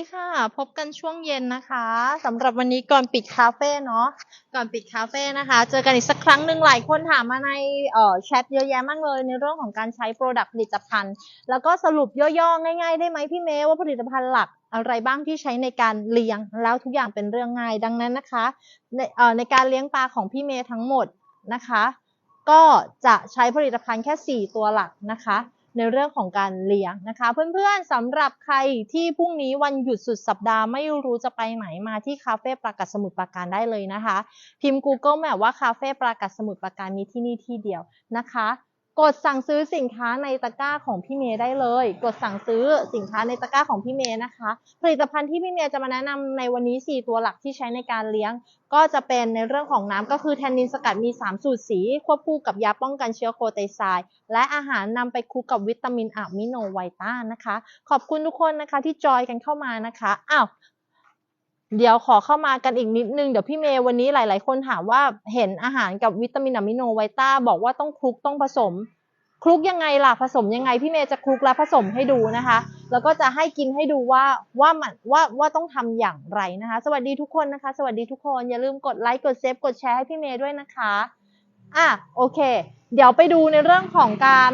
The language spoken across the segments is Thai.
ดีค่ะ พบกันช่วงเย็นนะคะสำหรับวันนี้ก่อนปิดคาเฟ่เนาะก่อนปิดคาเฟ่นะคะ เจอกันอีกสักครั้งหนึ่งหลายคนถามมาในเอ่อแชทเยอะแยะมากเลย ในเรื่องของการใช้โปรดักต์ผลิตภัณฑ์ แล้วก็สรุปย่อๆง่ายๆได้ไหมพี่เมย์ว่าผลิตภัณฑ์หลักอะไรบ้างที่ใช้ในการเลี้ยงแล้วทุกอย่างเป็นเรื่องง่ายดังนั้นนะคะ ในเอ่อในการเลี้ยงปลาของพี่เมย์ทั้งหมดนะคะ ก็จะใช้ผลิตภัณฑ์แค่ 4 ตัวหลักนะคะ ในเรื่องของการเลี้ยงนะคะ เพื่อนๆสำหรับใครที่พรุ่งนี้วันหยุดสุดสัปดาห์ไม่รู้จะไปไหนมาที่คาเฟ่ปรากัดสมุทรปราการได้เลยนะคะ พิมพ์ Google Map ว่าคาเฟ่ปรากัดสมุทรปราการมีที่นี่ที่เดียวนะคะ กดสั่งซื้อสินค้าในตะกร้าของพี่เมย์ได้เลย กดสั่งซื้อสินค้าในตะกร้าของพี่เมย์นะคะ ผลิตภัณฑ์ที่พี่เมย์จะมาแนะนำในวันนี้ 4 ตัวหลักที่ใช้ในการเลี้ยง ก็จะเป็นในเรื่องของน้ำก็คือแทนนินสกัดมี 3 สูตรสี ควบคู่กับยาป้องกันเชื้อโคไตไซด์และอาหารนำไปคลุกกับวิตามินอะมิโนไวต้านะคะ ขอบคุณทุกคนนะคะที่จอยกันเข้ามานะคะอ้าว เดี๋ยวขอเข้ามากันอีกนิดนึง เดี๋ยวพี่เมย์วันนี้หลาย ๆ คนถามว่าเห็นอาหารกับวิตามินอะมิโนไวต้าบอกว่าต้องคลุกต้องผสม คลุกยังไงล่ะผสมยังไงพี่เมย์จะคลุกและผสมให้ดูนะคะ แล้วก็จะให้กินให้ดูว่าว่ามันว่าว่าต้องทำอย่างไรนะคะ สวัสดีทุกคนนะคะ สวัสดีทุกคนอย่าลืมกดไลค์กดเซฟกดแชร์ให้พี่เมย์ด้วยนะคะอะโอเค เดี๋ยวไปดูในเรื่องของการ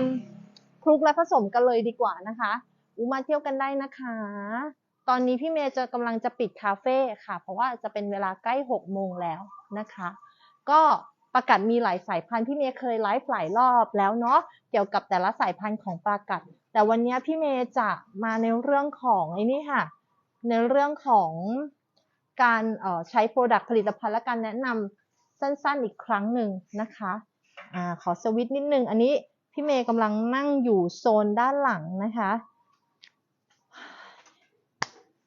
คลุกและผสมกันเลยดีกว่านะคะอูมาเที่ยวกันได้นะคะ ตอนนี้พี่เมย์จะกำลังจะปิดคาเฟ่ค่ะ เพราะว่าจะเป็นเวลาใกล้หกโมงแล้วนะคะ ก็ปลากัดมีหลายสายพันธุ์พี่เมย์เคยไลฟ์หลายรอบแล้วเนาะเกี่ยวกับแต่ละสายพันธุ์ของปลากัด แต่วันนี้พี่เมย์จะมาในเรื่องของไอ้นี่ค่ะ ในเรื่องของการออใช้โปรดักต์ผลิตภัณฑ์และการแนะนำสั้นๆอีกครั้งหนึ่งนะคะอ่าขอสวิตช์นิดนึง อันนี้พี่เมย์กำลังนั่งอยู่โซนด้านหลังนะคะ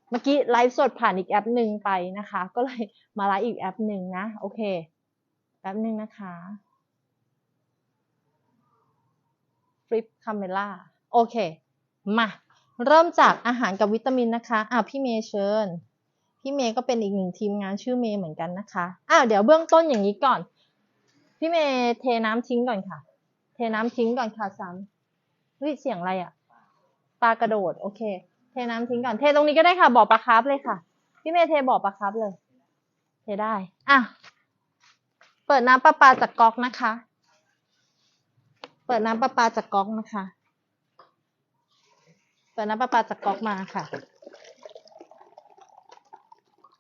เมื่อกี้ไลฟ์สดผ่านอีกแอปหนึ่งไปนะคะ ก็เลยมาไลฟ์อีกแอปหนึ่งนะ โอเคแป๊บหนึ่งนะคะฟลิปคาเมล่าโอเค มา เริ่มจากอาหารกับวิตามินนะคะอ่าพี่เมย์เชิญ พี่เมย์ก็เป็นอีกหนึ่งทีมงานชื่อเมย์เหมือนกันนะคะอ้าวเดี๋ยวเบื้องต้นอย่างนี้ก่อน พี่เมย์เทน้ำทิ้งก่อนค่ะ เทน้ำทิ้งก่อนค่ะซ้ำเฮ้ยเสียงอะไรอะปลากระโดด โอเค เทน้ำทิ้งก่อน เทตรงนี้ก็ได้ค่ะบ่อปลาคาร์ฟเลยค่ะ พี่เมย์เทบ่อปลาคาร์ฟเลย เทได้ อะ เปิดน้ำประปาจากก๊อกนะคะ เปิดน้ำประปาจากก๊อกนะคะ เปิดน้ำประปาจากก๊อกมาค่ะ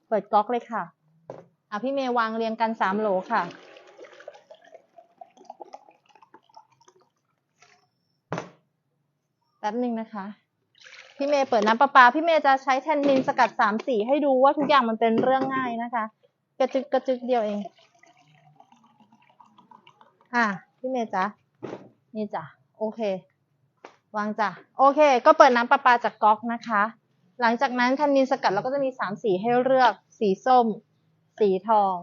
เปิดก๊อกเลยค่ะ อะพี่เมย์วางเรียงกันสามโหลค่ะแป๊บหนึ่งนะคะ พี่เมย์เปิดน้ำประปา พี่เมย์จะใช้แทนนินสกัดสามสีให้ดูว่าทุกอย่างมันเป็นเรื่องง่ายนะคะ กระจึกกระจึกเดียวเอง อะ พี่เมย์จ๊ะนี่จ้ะโอเค วางจ้ะโอเค ก็เปิดน้ำประปาจากก๊อกนะคะ หลังจากนั้นแทนนินสกัดเราก็จะมีสามสีให้เลือก สีส้ม สีทอง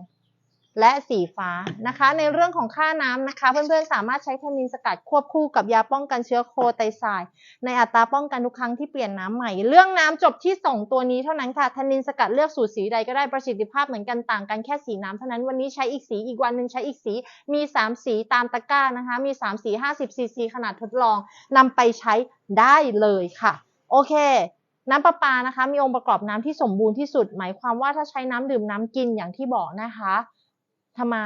และสีฟ้านะคะ ในเรื่องของค่าน้ำนะคะเพื่อนๆสามารถใช้แทนนินสกัดควบคู่กับยาป้องกันเชื้อโคไตไซด์ในอัตราป้องกันทุกครั้งที่เปลี่ยนน้ำใหม่ เรื่องน้ำจบที่สองตัวนี้เท่านั้นค่ะแทนนินสกัดเลือกสูตรสีใดก็ได้ประสิทธิภาพเหมือนกันต่างกันแค่สีน้ำเท่านั้นวันนี้ใช้อีกสีอีกวันหนึ่งใช้อีกสีมี 3 สีตามตะกร้านะคะ มี 3 สี 50ซีซีขนาดทดลองนำไปใช้ได้เลยค่ะ โอเคน้ำประปานะคะ มีองค์ประกอบน้ำที่สมบูรณ์ที่สุด หมายความว่าถ้าใช้น้ำดื่มน้ำกินอย่างที่บอกนะคะ ทำไม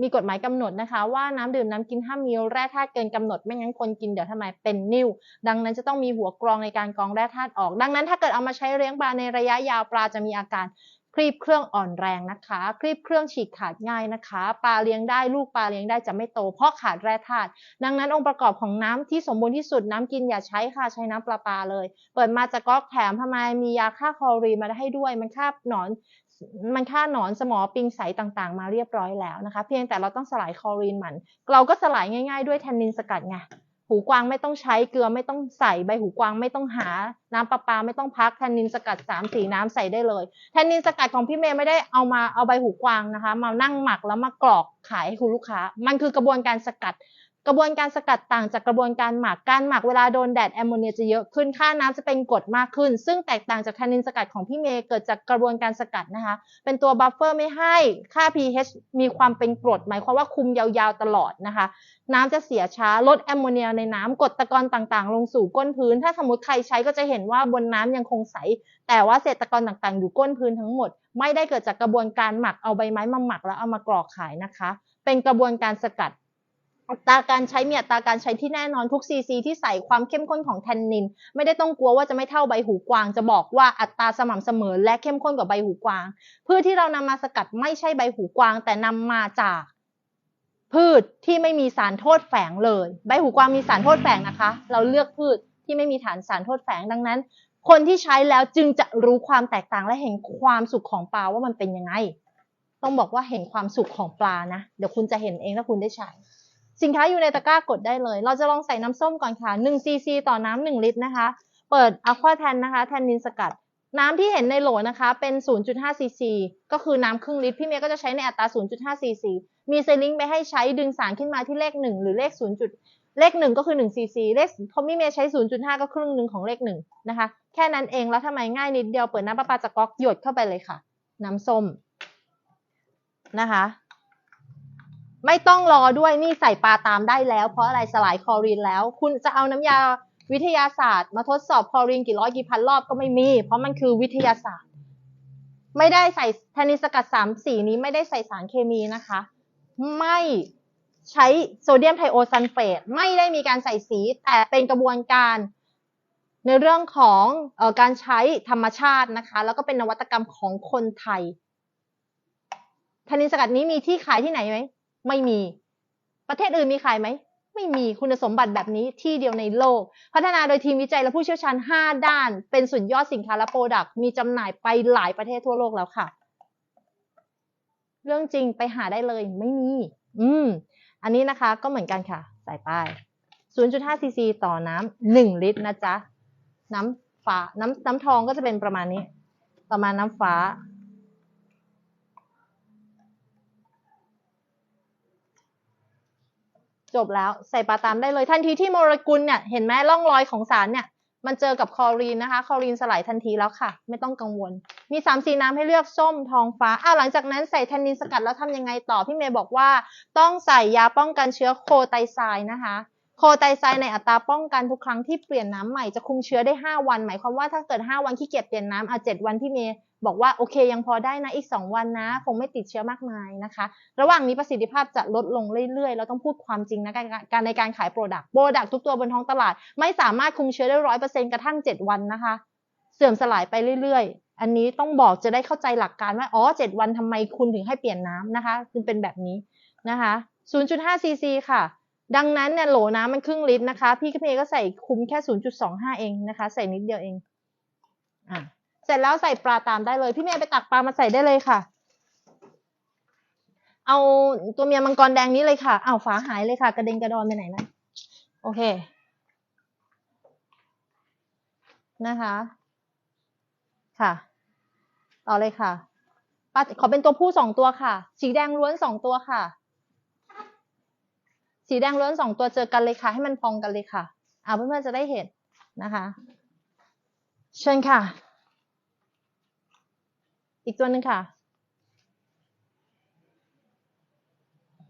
มีกฎหมายกำหนดนะคะ ว่าน้ำดื่มน้ำกินห้ามมีแร่ธาตุเกินกำหนดไม่งั้นคนกินเดี๋ยวทำไมเป็นนิ่วดังนั้นจะต้องมีหัวกรองในการกรองแร่ธาตุออก ดังนั้นถ้าเกิดเอามาใช้เลี้ยงปลาในระยะยาวปลาจะมีอาการคลีบเครื่องอ่อนแรงนะคะคลีบเครื่องฉีกขาดง่ายนะคะ ปลาเลี้ยงได้ลูกปลาเลี้ยงได้จะไม่โต เพราะขาดแร่ธาตุ ดังนั้นองค์ประกอบของน้ำที่สมบูรณ์ที่สุดน้ำกินอย่าใช้ค่ะใช้น้ำประปลาเลย เปิดมาจากก๊อกแถมทำไมมียาฆ่าคอรีนมาให้ด้วย มันฆ่าหนอน มันฆ่าหนอนสมอปิงใสต่างๆ มาเรียบร้อยแล้วนะคะ เพียงแต่เราต้องสลายคลอรีนมัน เราก็สลายง่าย ๆ ด้วยแทนนินสกัดไงหูกวางไม่ต้องใช้เกลือไม่ต้องใส่ใบหูกวางไม่ต้องหา น้ำประปาไม่ต้องพักแทนนินสกัด3ามสีน้ำใส่ได้เลยแทนนินสกัดของพี่เมย์ไม่ได้เอามาเอาใบหูกวางนะคะ มานั่งหมักแล้วมากรอกขายให้คุณลูกค้า มันคือกระบวนการสกัด กระบวนการสกัดต่างจากกระบวนการหมัก การหมักเวลาโดนแดดแอมโมเนียจะเยอะขึ้น ค่าน้ำจะเป็นกรดมากขึ้น ซึ่งแตกต่างจากแทนนินสกัดของพี่เมย์เกิดจากกระบวนการสกัดนะคะ เป็นตัวบัฟเฟอร์ไม่ให้ค่า pH มีความเป็นกรด หมายความว่าคุมยาวๆตลอดนะคะ น้ำจะเสียช้า ลดแอมโมเนียในน้ำกรดตะกอนต่างๆ ลงสู่ก้นพื้น ถ้าสมมติใครใช้ก็จะเห็นว่าบนน้ำยังคงใส แต่ว่าเศษตะกอนต่างๆ อยู่ก้นพื้นทั้งหมด ไม่ได้เกิดจากกระบวนการหมักเอาใบไม้มาหมักแล้วเอามากรอกขายนะคะ เป็นกระบวนการสกัด อัตราการใช้มีอัตราการใช้ที่แน่นอนทุกซีซีที่ใส่ความเข้มข้นของแทนนิน ไม่ได้ต้องกลัวว่าจะไม่เท่าใบหูกวาง จะบอกว่าอัตราสม่ำเสมอและเข้มข้นกว่าใบหูกวาง พืชที่เรานำมาสกัดไม่ใช่ใบหูกวาง แต่นำมาจาก พืชที่ไม่มีสารโทษแฝงเลย ใบหูกวางมีสารโทษแฝงนะคะ เราเลือกพืชที่ไม่มีฐานสารโทษแฝงดังนั้น คนที่ใช้แล้วจึงจะรู้ความแตกต่างและเห็นความสุขของปลาว่ามันเป็นยังไง ต้องบอกว่าเห็นความสุขของปลานะ เดี๋ยวคุณจะเห็นเองถ้าคุณได้ใช้ สินค้าอยู่ในตะกร้ากดได้เลย เราจะลองใส่น้ำส้มก่อนค่ะ1ซีซีต่อน้ำ1ลิตรนะคะ เปิดอะควาแทนนะคะ แทนนินสกัด น้ำที่เห็นในโหลนะคะ เป็น 0.5ซีซีก็คือน้ำครึ่งลิตร พี่เมย์ก็จะใช้ในอัตรา 0.5ซีซีมีเซลลิงไปให้ใช้ดึงสารขึ้นมาที่เลข 1 หรือเลข 0. จุดเลข 1 ก็คือ1ซีซีเลขพอพี่เมย์ใช้ 0.5 ก็ครึ่งหนึ่งของเลข 1 นะคะ แค่นั้นเอง แล้วทำไมง่ายนิดเดียว เปิดน้ำประปาจากก๊อกหยดเข้าไปเลยค่ะ น้ำส้มนะคะ ไม่ต้องรอด้วยนี่ใส่ปลาตามได้แล้ว เพราะอะไรสลายคลอรีนแล้ว คุณจะเอาน้ำยาวิทยาศาสตร์ มาทดสอบคลอรีนกี่ร้อยกี่พันรอบก็ไม่มี เพราะมันคือวิทยาศาสตร์ ไม่ได้ใส่แทนนิสกัดสามสีนี้ไม่ได้ใส่สารเคมีนะคะ ไม่ใช้โซเดียมไทโอซัลเฟตไม่ได้มีการใส่สีแต่เป็นกระบวนการในเรื่องของออการใช้ธรรมชาตินะคะ แล้วก็เป็นนวัตกรรมของคนไทยแทนนินสกัดนี้มีที่ขายที่ไหนไหม ไม่มี ประเทศอื่นมีขายไหม ไม่มีคุณสมบัติแบบนี้ที่เดียวในโลก พัฒนาโดยทีมวิจัยและผู้เชี่ยวชาญ 5 ด้าน เป็นสุดยอดสินค้าและโปรดักต์มีจำหน่ายไปหลายประเทศทั่วโลกแล้วค่ะ เรื่องจริงไปหาได้เลยไม่มี อืม อันนี้นะคะก็เหมือนกันค่ะ ใส่ไป0.5ซีซีต่อน้ำ1ลิตรนะจ๊ะ น้ำฟ้าน้ำน้ำทองก็จะเป็นประมาณนี้ต่อมาน้ำฟ้า จบแล้วใส่ปลาตามได้เลยทันทีที่โมเลกุลเนี่ยเห็นไหมร่องรอยของสารเนี่ยมันเจอกับคลอรีนนะคะ คลอรีนสลายทันทีแล้วค่ะ ไม่ต้องกังวล มีสามสีน้ำให้เลือกส้มทองฟ้าอะหลังจากนั้นใส่แทนนินสกัดแล้วทำยังไงต่อ พี่เมย์บอกว่า ต้องใส่ยาป้องกันเชื้อโคไตไซน์นะคะ โคไตไซน์ในอัตราป้องกันทุกครั้งที่เปลี่ยนน้ำใหม่จะคุมเชื้อได้ 5 วัน หมายความว่าถ้าเกิด 5 วันขี้เกียจเปลี่ยนน้ำเอา7วันพี่เมย์ บอกว่าโอเคยังพอได้นะอีก 2 วันนะ คงไม่ติดเชื้อมากมายนะคะ ระหว่างนี้ประสิทธิภาพจะลดลงเรื่อยๆ เราต้องพูดความจริงนะการในการขายโปรดักต์โปรดักต์ทุกตัวบนท้องตลาด ไม่สามารถคุมเชื้อได้ร้อยเปอร์เซ็นต์กระทั่ง 7 วันนะคะ เสื่อมสลายไปเรื่อยๆ อันนี้ต้องบอกจะได้เข้าใจหลักการว่าอ๋อ7วันทำไมคุณถึงให้เปลี่ยนน้ำนะคะคือเป็นแบบนี้นะคะ0.5ซีซีค่ะดังนั้นเนี่ยโหลน้ำมันครึ่งลิตรนะคะ พี่กเมย์ก็ใส่คุมแค่ 0.25 เองนะคะ ใส่นิดเดียวเอง อะ เสร็จแล้วใส่ปลาตามได้เลย พี่เมย์ไปตักปลามาใส่ได้เลยค่ะ เอาตัวเมียมังกรแดงนี้เลยค่ะเอาฝาหายเลยค่ะ กระเด็นกระดอนไปไหนนะโอเค นะคะ ค่ะ ต่อเลยค่ะปลาขอเป็นตัวผู้สองตัวค่ะ สีแดงล้วนสองตัวค่ะ สีแดงล้วนสองตัวเจอกันเลยค่ะ ให้มันพองกันเลยค่ะอ่าเพื่อนๆจะได้เห็นนะคะ เชิญค่ะ อีกตัวหนึ่งค่ะ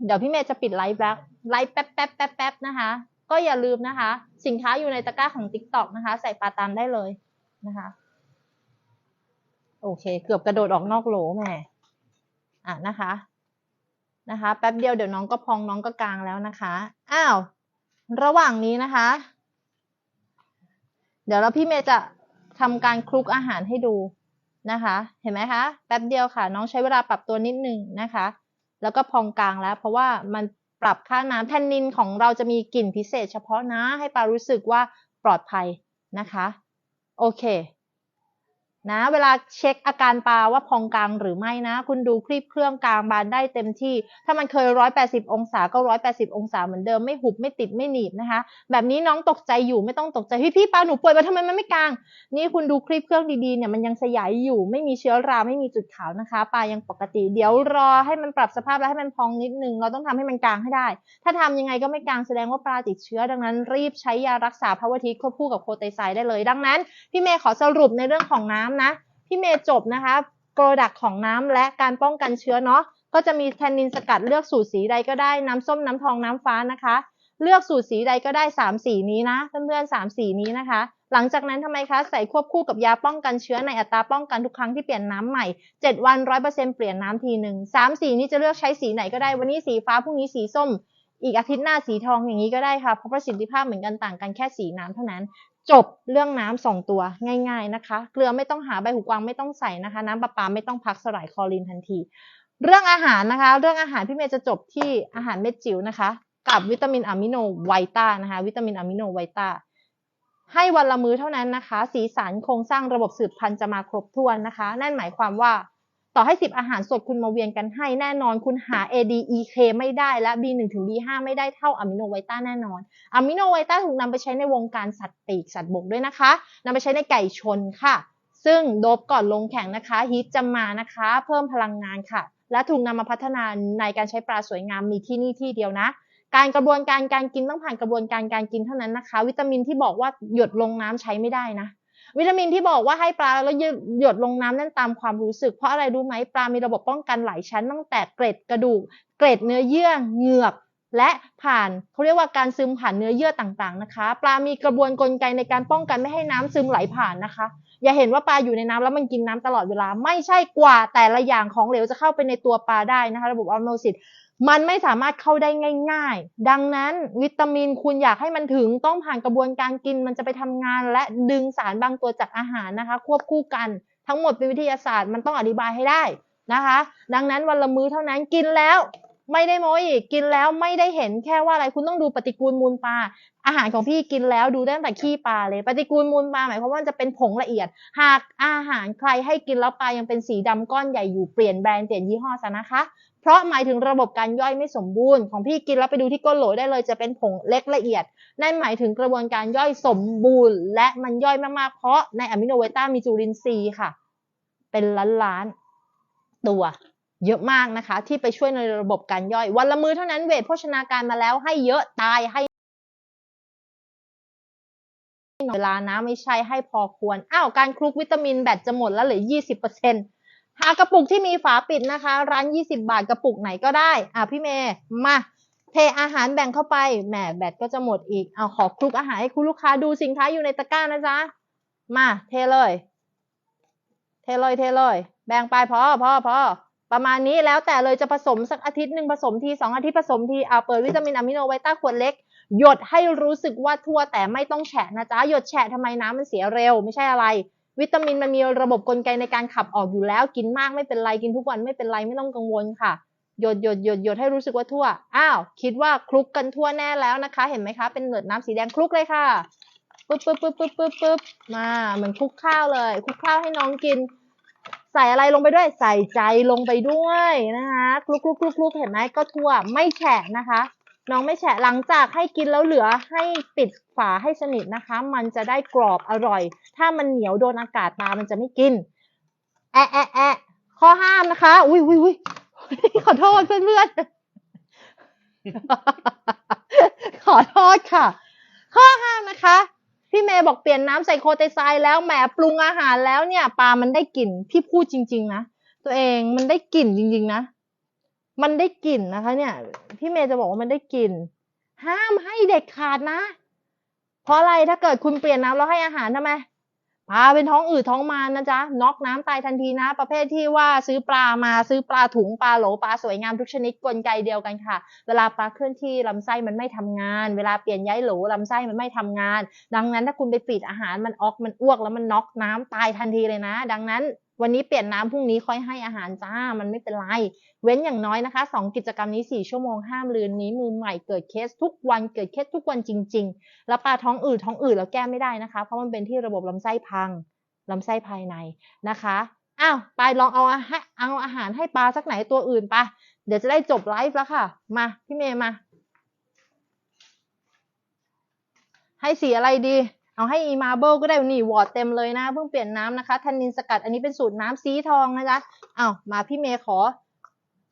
เดี๋ยวพี่เมย์จะปิดไลฟ์แล้วไลฟ์แป๊บแป๊บแป๊บแป๊บนะคะ ก็อย่าลืมนะคะ สินค้าอยู่ในตะกร้าของ TikTok นะคะ ใส่ปลาตามได้เลยนะคะ โอเค เกือบกระโดดออกนอกโหลแม่อะนะคะ นะคะ แป๊บเดียวเดี๋ยวน้องก็พองน้องก็กลางแล้วนะคะ อ้าว ระหว่างนี้นะคะ เดี๋ยวเราพี่เมย์จะทำการคลุกอาหารให้ดู นะคะ เห็นไหมคะ แป๊บเดียวค่ะ น้องใช้เวลาปรับตัวนิดนึงนะคะ แล้วก็พองกลางแล้ว เพราะว่ามันปรับค่าน้ำแทนนินของเราจะมีกลิ่นพิเศษเฉพาะนะ ให้ปลารู้สึกว่าปลอดภัยนะคะ โอเค นะเวลาเช็คอาการปลาว่าพองกลางหรือไม่นะ คุณดูคลิปเครื่องกลางบานได้เต็มที่ ถ้ามันเคย 180 องศาก็ 180 องศาเหมือนเดิมไม่หุบไม่ติดไม่หนีบนะคะ แบบนี้น้องตกใจอยู่ไม่ต้องตกใจพี่พี่ปลาหนูป่วยมาทำไมมันไม่กลาง นี่คุณดูคลิปเครื่องดีๆเนี่ยมันยังสยายอยู่ไม่มีเชื้อราไม่มีจุดขาวนะคะปลายังปกติ เดี๋ยวรอให้มันปรับสภาพแล้วให้มันพองนิดนึงเราต้องทำให้มันกลางให้ได้ ถ้าทำยังไงก็ไม่กลางแสดงว่าปลาติดเชื้อ ดังนั้นรีบใช้ยารักษาพาวเวอร์ทีควบคู่กับโคไตไซด์ได้เลย ดังนั้นพี่เมย์ขอสรุปในเรื่องของน้ำนะ พี่เมย์จบนะคะโปรดักของน้ำและการป้องกันเชื้อเนาะก็จะมีแทนนินสกัดเลือกสูตรสีใดก็ได้น้ำส้มน้ำทองน้ำฟ้านะคะ เลือกสูตรสีใดก็ได้สามสีนี้นะเพื่อนๆสามสีนี้นะคะ หลังจากนั้นทำไมคะใส่ควบคู่กับยาป้องกันเชื้อในอัตราป้องกันทุกครั้งที่เปลี่ยนน้ำใหม่ 7 วันร้อยเปอร์เซ็นเปลี่ยนน้ำทีหนึ่งสามสีนี้จะเลือกใช้สีไหนก็ได้วันนี้สีฟ้าพรุ่งนี้สีส้มอีกอาทิตย์หน้าสีทองอย่างนี้ก็ได้ค่ะ เพราะประสิทธิภาพเหมือนกันต่างกันแค่สีน้ำเท่านั้น จบเรื่องน้ำสองตัวง่าย ๆนะคะ เกลือไม่ต้องหาใบหูกวางไม่ต้องใส่นะคะ น้ำประปาไม่ต้องพักสลายคลอรีนทันที เรื่องอาหารนะคะ เรื่องอาหารพี่เมย์จะจบที่อาหารเม็ดจิ๋วนะคะ กับวิตามินอะมิโนไวต้านะคะ วิตามินอะมิโนไวต้าให้วันละมื้อเท่านั้นนะคะ สีสันโครงสร้างระบบสืบพันธุ์จะมาครบถ้วนนะคะ นั่นหมายความว่า ต่อให้ 10 อาหารสดคุณมาเวียนกันให้แน่นอน คุณหา A D E K ไม่ได้และ B 1ถึง B 5ไม่ได้เท่าอะมิโนไวต้าแน่นอนอะมิโนไวต้าถูกนำไปใช้ในวงการสัตว์ปีกสัตว์บกด้วยนะคะนำไปใช้ในไก่ชนค่ะ ซึ่งโดบก่อนลงแข่งนะคะฮีทจะมานะคะ เพิ่มพลังงานค่ะ และถูกนำมาพัฒนาในการใช้ปลาสวยงามมีที่นี่ที่เดียวนะการกระบวนการการกินต้องผ่านกระบวนการการกินเท่านั้นนะคะ วิตามินที่บอกว่าหยดลงน้ำใช้ไม่ได้นะ วิตามินที่บอกว่าให้ปลาแล้วหยดลงน้ำนั่นตามความรู้สึก เพราะอะไรรู้ไหมปลามีระบบป้องกันหลายชั้นตั้งแต่เกร็ดกระดูก เกร็ดเนื้อเยื่อเหงือกและผ่านเขาเรียกว่าการซึมผ่านเนื้อเยื่อต่างๆนะคะ ปลามีกระบวนกลไกในการป้องกันไม่ให้น้ำซึมไหลผ่านนะคะ อย่าเห็นว่าปลาอยู่ในน้ำแล้วมันกินน้ำตลอดเวลา ไม่ใช่กว่าแต่ละอย่างของเหลวจะเข้าไปในตัวปลาได้นะคะ ระบบออโมซิส มันไม่สามารถเข้าได้ง่าย ๆ ดังนั้นวิตามินคุณอยากให้มันถึงต้องผ่านกระบวนการกินมันจะไปทำงาน และดึงสารบางตัวจากอาหารนะคะ ควบคู่กันทั้งหมดเป็นวิทยาศาสตร์มันต้องอธิบายให้ได้นะคะ ดังนั้นวันละมื้อเท่านั้นกินแล้ว ไม่ได้โมอีกกินแล้วไม่ได้เห็นแค่ว่าอะไรคุณต้องดูปฏิกูลมูลปลาอาหารของพี่กินแล้วดูตั้งแต่ขี้ปลาเลย ปฏิกูลมูลปลาหมายความว่าจะเป็นผงละเอียด หากอาหารใครให้กินแล้วปลายังเป็นสีดำก้อนใหญ่อยู่เปลี่ยนแบรนด์เปลี่ยนยี่ห้อซะนะคะ เพราะหมายถึงระบบการย่อยไม่สมบูรณ์ของพี่กินแล้วไปดูที่ก้นโหลได้เลยจะเป็นผงเล็กละเอียด นั่นหมายถึงกระบวนการย่อยสมบูรณ์ และมันย่อยมากๆ เพราะในอะมิโนไวต้ามีจุลินทรีย์ค่ะ เป็นล้านๆตัวเยอะมากนะคะ ที่ไปช่วยในระบบการย่อย วันละมื้อเท่านั้นเวทโภชนาการมาแล้วให้เยอะตายให้เวลานะไม่ใช่ให้พอควร อ้าว การคลุกวิตามินแบตจะหมดแล้วเหลือยี่สิบเปอร์เซ็นต์ หากระปุกที่มีฝาปิดนะคะ ร้านยี่สิบาทกระปุกไหนก็ได้ อะพี่เมย์มาเทอาหารแบ่งเข้าไปแหมแบตก็จะหมดอีกเอาขอคลุกอาหารให้คุณลูกค้าดูสินค้าอยู่ในตะกร้านะจ๊ะมาเทเลย เทเลยเทเลย แบ่งไปพอพอพอประมาณนี้แล้วแต่เลยจะผสมสักอาทิตย์หนึ่งผสมทีสองอาทิตย์ผสมทีเอาเปิดวิตามินอะมิโนไวต้าขวดเล็ก หยดให้รู้สึกว่าทั่วแต่ไม่ต้องแฉะนะจ๊ะหยดแฉะทำไมน้ำมันเสียเร็วไม่ใช่อะไร วิตามินมันมีระบบกลไกในการขับออกอยู่แล้ว กินมากไม่เป็นไรกินทุกวันไม่เป็นไรไม่ต้องกังวลค่ะหยดหยดหยดหยดให้รู้สึกว่าทั่ว อ้าว คิดว่าคลุกกันทั่วแน่แล้วนะคะ เห็นไหมคะ เป็นเหนืดน้ำสีแดงคลุกเลยค่ะปึ๊บปึ๊บปึ๊บปึ๊บปึ๊บปึ๊บมาเหมือนคลุกข้าวเลยคลุกข้าวให้น้องกิน ใส่อะไรลงไปด้วย ใส่ใจลงไปด้วยนะคะ คลุกคลุกคลุกคลุกเห็นไหมก็ทั่ว ไม่แฉะนะคะ น้องไม่แฉะหลังจากให้กินแล้วเหลือให้ปิดฝาให้สนิทนะคะ มันจะได้กรอบอร่อย ถ้ามันเหนียวโดนอากาศมามันจะไม่กิน แอะแอะแอะข้อห้ามนะคะ อุ้ยอุ้ยอุ้ยขอโทษเพื่อนๆขอโทษค่ะ ข้อห้ามนะคะ พี่เมย์บอกเปลี่ยนน้ำใส่โคไตไซแล้วแหมปรุงอาหารแล้วเนี่ยปลามันได้กลิ่นพี่พูดจริง ๆ นะตัวเองมันได้กลิ่นจริง ๆ นะ มันได้กลิ่นนะคะ เนี่ยพี่เมย์จะบอกว่ามันได้กลิ่นห้ามให้เด็กขาดนะ เพราะอะไรถ้าเกิดคุณเปลี่ยนน้ำแล้วให้อาหารทำไมปลาเป็นท้องอืดท้องมานนะจ๊ะน็อกน้ำตายทันทีนะ ประเภทที่ว่าซื้อปลามาซื้อปลาถุงปลาโหลปลาสวยงามทุกชนิดกลไกเดียวกันค่ะ เวลาปลาเคลื่อนที่ลำไส้มันไม่ทำงาน เวลาเปลี่ยนย้ายโหลลำไส้มันไม่ทำงาน ดังนั้นถ้าคุณไปปิดอาหารมันออกมันอ้วกแล้วมันน็อกน้ำตายทันทีเลยนะ ดังนั้น วันนี้เปลี่ยนน้ำพรุ่งนี้ค่อยให้อาหารจ้า มันไม่เป็นไร เว้นอย่างน้อยนะคะสองกิจกรรมนี้สี่ชั่วโมงห้ามลืนนี้มือใหม่เกิดเคสทุกวันเกิดเคสทุกวันจริง ๆ แล้วปลาท้องอืดท้องอืดแล้วแก้ไม่ได้นะคะ เพราะมันเป็นที่ระบบลำไส้พังลำไส้ภายในนะคะอ้าวไปลองเอาอาหารเอาอาหารให้ปลาสักไหนตัวอื่นไปเดี๋ยวจะได้จบไลฟ์แล้วค่ะ มาพี่เมย์มา ให้สีอะไรดี เอาให้อีมาเบิลก็ได้นี่วอร์ดเต็มเลยนะเพิ่งเปลี่ยนน้ำนะคะแทนนินสกัดอันนี้เป็นสูตรน้ำสีทองนะจ๊ะเอามาพี่เมย์ขอ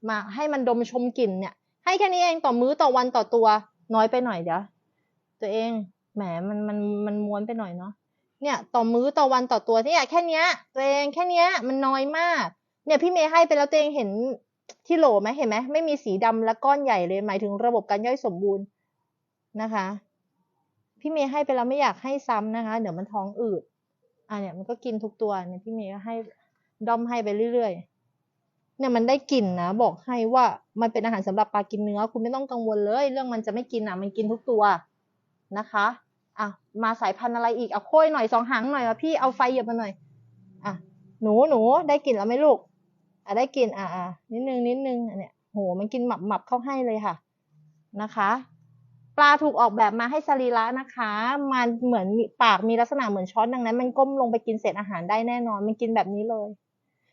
มาให้มันดมชมกลิ่นเนี่ย ให้แค่นี้เองต่อมื้อต่อวันต่อตัวน้อยไปหน่อยเดี๋ยวตัวเองแหมมันมันมันม้วนไปหน่อยเนาะเนี่ยต่อมื้อต่อวันต่อตัวเนี่ยแค่เนี้ย ตัวเองแค่เนี้ยมันน้อยมาก เนี่ยพี่เมย์ให้ไปแล้วตัวเองเห็นที่โหลไหมเห็นไหมไม่มีสีดำและก้อนใหญ่เลยหมายถึงระบบการย่อยสมบูรณ์นะคะ พี่เมย์ให้ไปแล้วไม่อยากให้ซ้ำนะคะ เดี๋ยวมันท้องอืดอะเนี่ยมันก็กินทุกตัวเนี่ยพี่เมย์ก็ให้ด้อมให้ไปเรื่อยๆเนี่ยมันได้กลิ่นนะบอกให้ว่ามันเป็นอาหารสำหรับปลากินเนื้อคุณไม่ต้องกังวลเลย เรื่องมันจะไม่กินอะมันกินทุกตัวนะคะอะมาสายพันธุ์อะไรอีกเอาโค้ยหน่อยสองหางหน่อยมาพี่เอาไฟเหยียบมาหน่อยอะหนูหนูได้กลิ่นแล้วไหมลูกอะได้กลิ่นอะอะนิดนึงนิดนึงอันเนี่ยโหมันกินหมับหมับเข้าให้เลยค่ะนะคะ ปลาถูกออกแบบมาให้สรีระนะคะ มันเหมือนปากมีลักษณะเหมือนช้อนดังนั้น มันก้มลงไปกินเศษอาหารได้แน่นอน มันกินแบบนี้เลย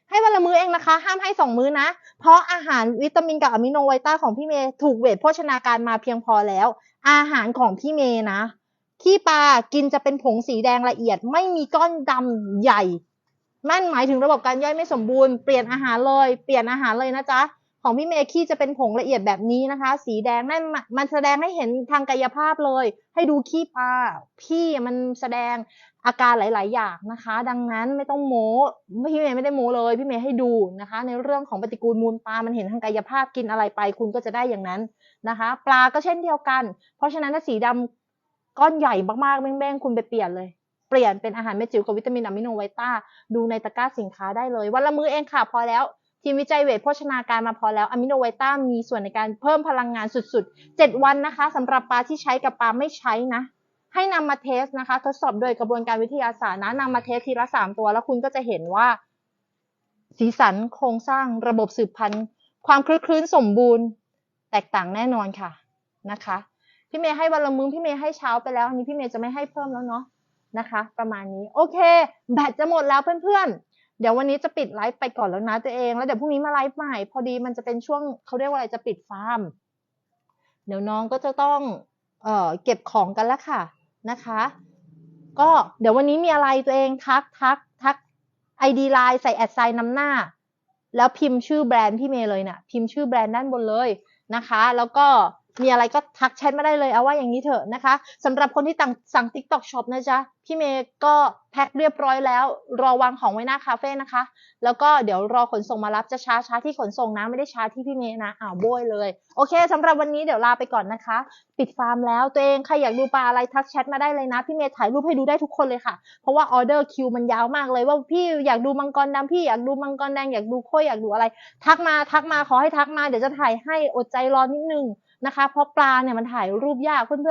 ให้วันละมื้อเองนะคะ ห้ามให้สองมื้อนะ เพราะอาหารวิตามินกับอะมิโนไวต้าของพี่เมย์ถูกเวทโภชนาการมาเพียงพอแล้ว อาหารของพี่เมย์นะขี้ปลากินจะเป็นผงสีแดงละเอียด ไม่มีก้อนดำใหญ่นั่นหมายถึงระบบการย่อยไม่สมบูรณ์ เปลี่ยนอาหารเลย เปลี่ยนอาหารเลยนะจ๊ะ ของพี่เมย์ขี้จะเป็นผงละเอียดแบบนี้นะคะ สีแดงนั่นมันแสดงให้เห็นทางกายภาพเลย ให้ดูขี้ปลาพี่มันแสดงอาการหลาย ๆ อย่างนะคะ ดังนั้นไม่ต้องโม้พี่เมย์ไม่ได้โม้เลย พี่เมย์ให้ดูนะคะ ในเรื่องของปฏิกูลมูลปลา มันเห็นทางกายภาพกินอะไรไป คุณก็จะได้อย่างนั้นนะคะ ปลาก็เช่นเดียวกัน เพราะฉะนั้นถ้าสีดำก้อนใหญ่มากๆแบ้งๆคุณไปเปลี่ยนเลยเปลี่ยนเป็นอาหารเม็ดจิ๋วกับวิตามินอะมิโนไวต้าดูในตะกร้าสินค้าได้เลย วันละมื้อเองค่ะพอแล้ว ทีมวิจัยเวทโภชนาการมาพอแล้วอะมิโนไวต้ามีส่วนในการเพิ่มพลังงานสุดๆ 7 วันนะคะสำหรับปลาที่ใช้กับปลาไม่ใช้นะ ให้นำมาเทสนะคะ ทดสอบโดยกระบวนการวิทยาศาสตร์นะนำมาเทสทีละ 3 ตัว แล้วคุณก็จะเห็นว่า สีสันโครงสร้างระบบสืบพันธุ์ความคลึกคลื้นสมบูรณ์ แตกต่างแน่นอนค่ะนะคะ พี่เมย์ให้วันละมื้อพี่เมย์ให้เช้าไปแล้วอันนี้พี่เมย์จะไม่ให้เพิ่มแล้วเนาะนะคะ ประมาณนี้โอเค แบตจะหมดแล้วเพื่อนๆ เดี๋ยววันนี้จะปิดไลฟ์ไปก่อนแล้วนะตัวเอง แล้วเดี๋ยวพรุ่งนี้มาไลฟ์ใหม่ พอดีมันจะเป็นช่วงเขาเรียกว่าอะไรจะปิดฟาร์ม เดี๋ยวน้องก็จะต้องเอ่อเก็บของกันแล้วค่ะนะคะ ก็เดี๋ยววันนี้มีอะไรตัวเองทักทักทักไอดีไลน์ใส่แอดไซน์นำหน้า แล้วพิมพ์ชื่อแบรนด์พี่เมย์เลยเนะ่ะพิมพ์ชื่อแบรนด์ด้านบนเลยนะคะ แล้วก็ มีอะไรก็ทักแชทมาได้เลยเอาว่าอย่างนี้เถอะนะคะสำหรับคนที่สั่งสั่ง TikTok Shop นะจ๊ะพี่เมย์ก็แพ็คเรียบร้อยแล้ว รอวางของไว้หน้าคาเฟ่นะคะ แล้วก็เดี๋ยวรอขนส่งมารับจะช้าช้าที่ขนส่งนะ ไม่ได้ช้าที่พี่เมย์นะอ้าวโบยเลย โอเคสำหรับวันนี้เดี๋ยวลาไปก่อนนะคะ ปิดฟาร์มแล้วตัวเองใครอยากดูปลาอะไรทักแชทมาได้เลยนะ พี่เมย์ถ่ายรูปให้ดูได้ทุกคนเลยค่ะ เพราะว่าออเดอร์คิวมันยาวมากเลย ว่าพี่อยากดูมังกรดำพี่อยากดูมังกรแดงอยากดูโค้ยอยากดูอะไร ทักมาทักมาขอให้ทักมาเดี๋ยวจะถ่ายให้อดใจรอนิดนึง นะคะ เพราะปลาเนี่ยมันถ่ายรูปยากเพื่อน